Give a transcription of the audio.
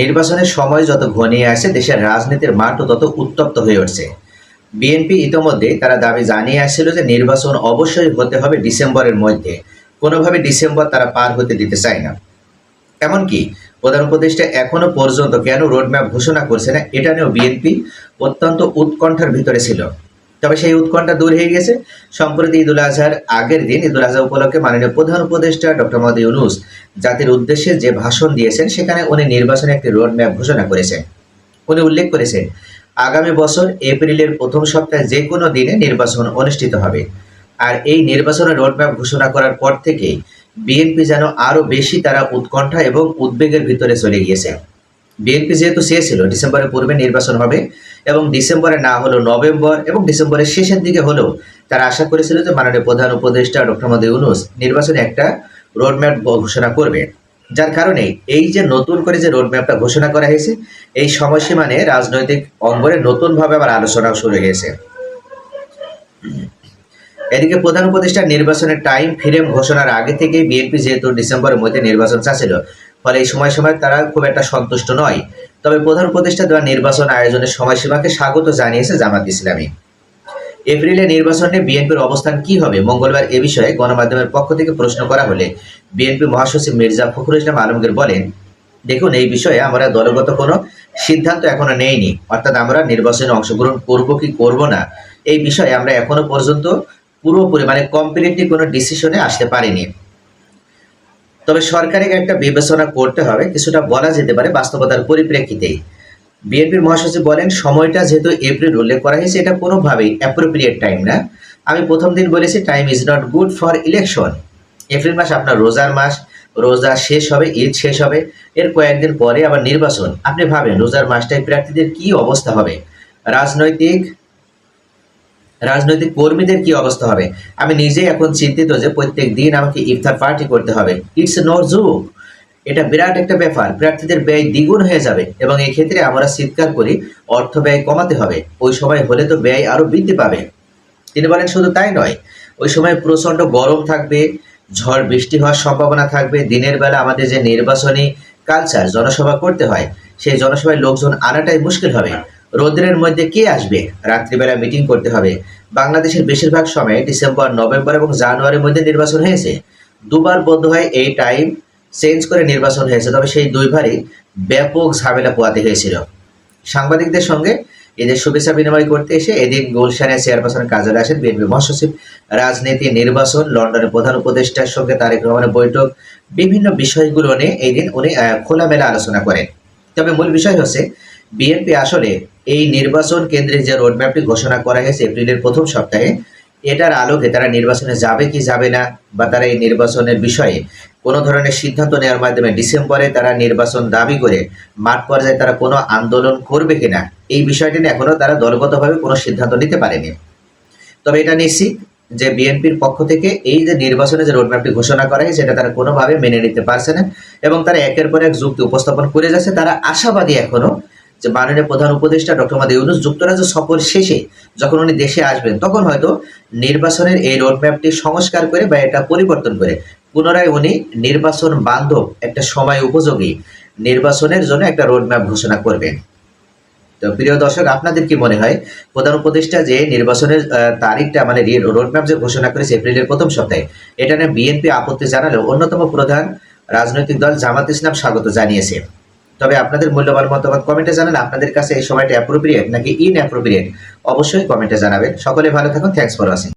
নির্বাচনের সময় যত ঘনিয়ে আসে, দেশের রাজনীতির মাঠও তত উত্তপ্ত হয়ে উঠছে। বিএনপি ইতোমধ্যে তারা দাবি জানিয়ে আসছিল যে নির্বাচন অবশ্যই হতে হবে ডিসেম্বরের মধ্যে। কোনোভাবে ডিসেম্বর তারা পার হতে দিতে চায় না। এমনকি প্রধান উপদেষ্টা এখনও পর্যন্ত কেন রোডম্যাপ ঘোষণা করছে না, এটা নিয়েও বিএনপি অত্যন্ত উৎকণ্ঠার ভিতরে ছিল। তবে সেই উৎকণ্ঠা দূর হয়ে গেছে। সম্প্রতি ঈদুল আজহার আগের দিন ঈদুল আজহা উপলক্ষে মাননীয় প্রধান উপদেষ্টা ডক্টর মোহাম্মদ ইউনুস জাতির উদ্দেশ্যে যে ভাষণ দিয়েছেন, সেখানে উনি নির্বাচনে একটি রোডম্যাপ ঘোষণা করেছেন। উনি উল্লেখ করেছেন, আগামী বছর এপ্রিলের প্রথম সপ্তাহে যে কোনো দিনে নির্বাচন অনুষ্ঠিত হবে। আর এই নির্বাচনের রোডম্যাপ ঘোষণা করার পর থেকেই বিএনপি যেন আরও বেশি তারা উৎকণ্ঠা এবং উদ্বেগের ভিতরে চলে গিয়েছে। বিএনপি যেহেতু চেয়েছিল, ডিসেম্বরের পূর্বে নির্বাচন হবে এবং ডিসেম্বরে না হলেও নভেম্বর এবং ডিসেম্বরের শেষের দিকে হলেও তারা আশা করেছিল যে মাননীয় প্রধান উপদেষ্টা ডক্টর মোদী ইউনুস নির্বাচনে একটা রোডম্যাপ ঘোষণা করবে। যার কারণে এই যে নতুন করে যে রোডম্যাপটা ঘোষণা করা হয়েছে, এই সময়সীমা নিয়ে রাজনৈতিক অঙ্গনে নতুনভাবে আবার আলোচনা শুরু হয়েছে। এদিকে প্রধান উপদেষ্টা নির্বাচনের টাইম ফ্রেম ঘোষণার আগে থেকেই বিএনপি যেহেতু ডিসেম্বরের মধ্যে নির্বাচন চাচ্ছিল, ফলে এই সময় সময় তারা খুব একটা সন্তুষ্ট নয়। তবে প্রধান উপদেষ্টা দেওয়া নির্বাচন আয়োজনের সময়সীমাকে স্বাগত জানিয়েছে জামাত ইসলামী। এপ্রিলে নির্বাচনে বিএনপির অবস্থান কি হবে মঙ্গলবার এ বিষয়ে গণমাধ্যমের পক্ষ থেকে প্রশ্ন করা হলে বিএনপি মহাসচিব মির্জা ফখরুল ইসলাম আলমগীর বলেন, দেখুন, এই বিষয়ে আমরা দলগত কোনো সিদ্ধান্ত এখনও নেইনি। অর্থাৎ আমরা নির্বাচনে অংশগ্রহণ করব কি করব না, এই বিষয়ে আমরা এখনও পর্যন্ত পুরোপুরি মানে কমপ্লিটলি কোনো ডিসিশনে আসতে পারিনি। তবে সরকারের একটা বিবেচনা করতে হবে, কিছুটা বলা যেতে পারে বাস্তবতার পরিপ্রেক্ষিতেই। বিএনপির মহাসচিব বলেন, সময়টা যেহেতু এপ্রিল উল্লেখ করা হয়েছে, এটা কোনোভাবেই অ্যাপ্রোপ্রিয়েট টাইম না। আমি প্রথম দিন বলেছি time is not good for election April মাস আপনার রোজার মাস, রোজা শেষ হবে, ঈদ শেষ হবে, এর কয়েকদিন পরে আবার নির্বাচন। আপনি ভাবেন, রোজার মাসটায় প্রার্থীদের কি অবস্থা হবে? রাজনৈতিক রাজনৈতিক কর্মীদের কি অবস্থা হবে? আমি নিজেই এখন চিন্তিত যে প্রত্যেক দিন আমাকে ইফতার পার্টি করতে হবে। ইটস নো জুক এটা বিরাট একটা ব্যাপার। প্রার্থীদের ব্যয় দ্বিগুণ হয়ে যাবে এবং এই ক্ষেত্রে আমরা চিৎকার করি, অর্থ ব্যয় কমাতে হবে। ওই সময় হলে তো ব্যয় আরও বৃদ্ধি পাবে। তিনি বলেন, শুধু তাই নয়, ওই সময় প্রচণ্ড গরম থাকবে, ঝড় বৃষ্টি হওয়ার সম্ভাবনা থাকবে, দিনের বেলা আমাদের যে নির্বাচনী কালচার জনসভা করতে হয়, সেই জনসভায় লোকজন আনাটাই মুশকিল হবে। রোদ্রের মধ্যে কে আসবে? রাত্রিবেলা মিটিং করতে হবে। বাংলাদেশের বেশিরভাগ সময় ডিসেম্বর, নভেম্বর এবং জানুয়ারির মধ্যে নির্বাচন হয়েছে। দুবার বন্ধ হয় এই টাইম চেঞ্জ করে নির্বাচন হয়েছে, তবে সেই দুইবারই ব্যাপক ঝামেলা পোয়াতে হয়েছিল। সাংবাদিকদের সঙ্গে এদের শুভেচ্ছা বিনিময় করতে এসে এদিন গুলশানের চেয়ারপারসনের কার্যালয়ে আসেন, বিএনপি মহাসচিব। রাজনীতি, নির্বাচন, লন্ডনের প্রধান উপদেষ্টার সঙ্গে তারেক রহমানের বৈঠক, বিভিন্ন বিষয়গুলো নিয়ে এই দিন উনি খোলামেলা আলোচনা করেন। তবে মূল বিষয় হচ্ছে বিএনপি আসলে এই নির্বাচন কেন্দ্রে যে রোডম্যাপটি ঘোষণা করা হয়েছে এপ্রিলের প্রথম সপ্তাহে, এটার আলোকে তারা নির্বাচনে যাবে কি যাবে না বা তারা এই নির্বাচনের বিষয়ে কোনো ধরনের সিদ্ধান্ত নেওয়ার মাধ্যমে ডিসেম্বরে তারা নির্বাচন দাবি করে মাঠ পর্যায়ে তারা কোনো আন্দোলন করবে কিনা, এই বিষয়টি নিয়ে এখনও তারা দলগতভাবে কোনো সিদ্ধান্ত নিতে পারেনি। তবে এটা নিশ্চিত যে বিএনপির পক্ষ থেকে এই যে নির্বাচনে যে রোডম্যাপটি ঘোষণা করা হয়েছে, সেটা তারা কোনোভাবে মেনে নিতে পারছে না এবং তারা একের পর এক যুক্তি উপস্থাপন করে যাচ্ছে। তারা আশাবাদী এখনও যে মাননীয় প্রধান উপদেষ্টা ডক্টর মাদ ইউনুস যুক্তরাজ্য সফর শেষে যখন উনি দেশে আসবেন, তখন হয়তো নির্বাচনের এই রোডম্যাপটি সংস্কার করে বা এটা পরিবর্তন করে পুনরায় উনি নির্বাচন বান্ধব একটা সময় উপযোগী নির্বাচনের জন্য একটা রোডম্যাপ ঘোষণা করবেন। তো প্রিয় দর্শক, আপনাদের কি মনে হয়? প্রধান উপদেষ্টা যে নির্বাচনের তারিখটা মানে রোডম্যাপ যে ঘোষণা করেছে এপ্রিলের প্রথম সপ্তাহে, এটা নিয়ে বিএনপি আপত্তি জানালেও অন্যতম প্রধান রাজনৈতিক দল জামাত ইসলাম স্বাগত জানিয়েছে। তবে আপনাদের মূল্যবান মতামত কমেন্টে জানান। আপনাদের কাছে এই সময়টা অ্যাপ্রোপ্রিয়েট নাকি ইন অ্যাপ্রোপ্রিয়েট অবশ্যই কমেন্টে জানাবেন। সকলে ভালো থাকুন। Thanks for watching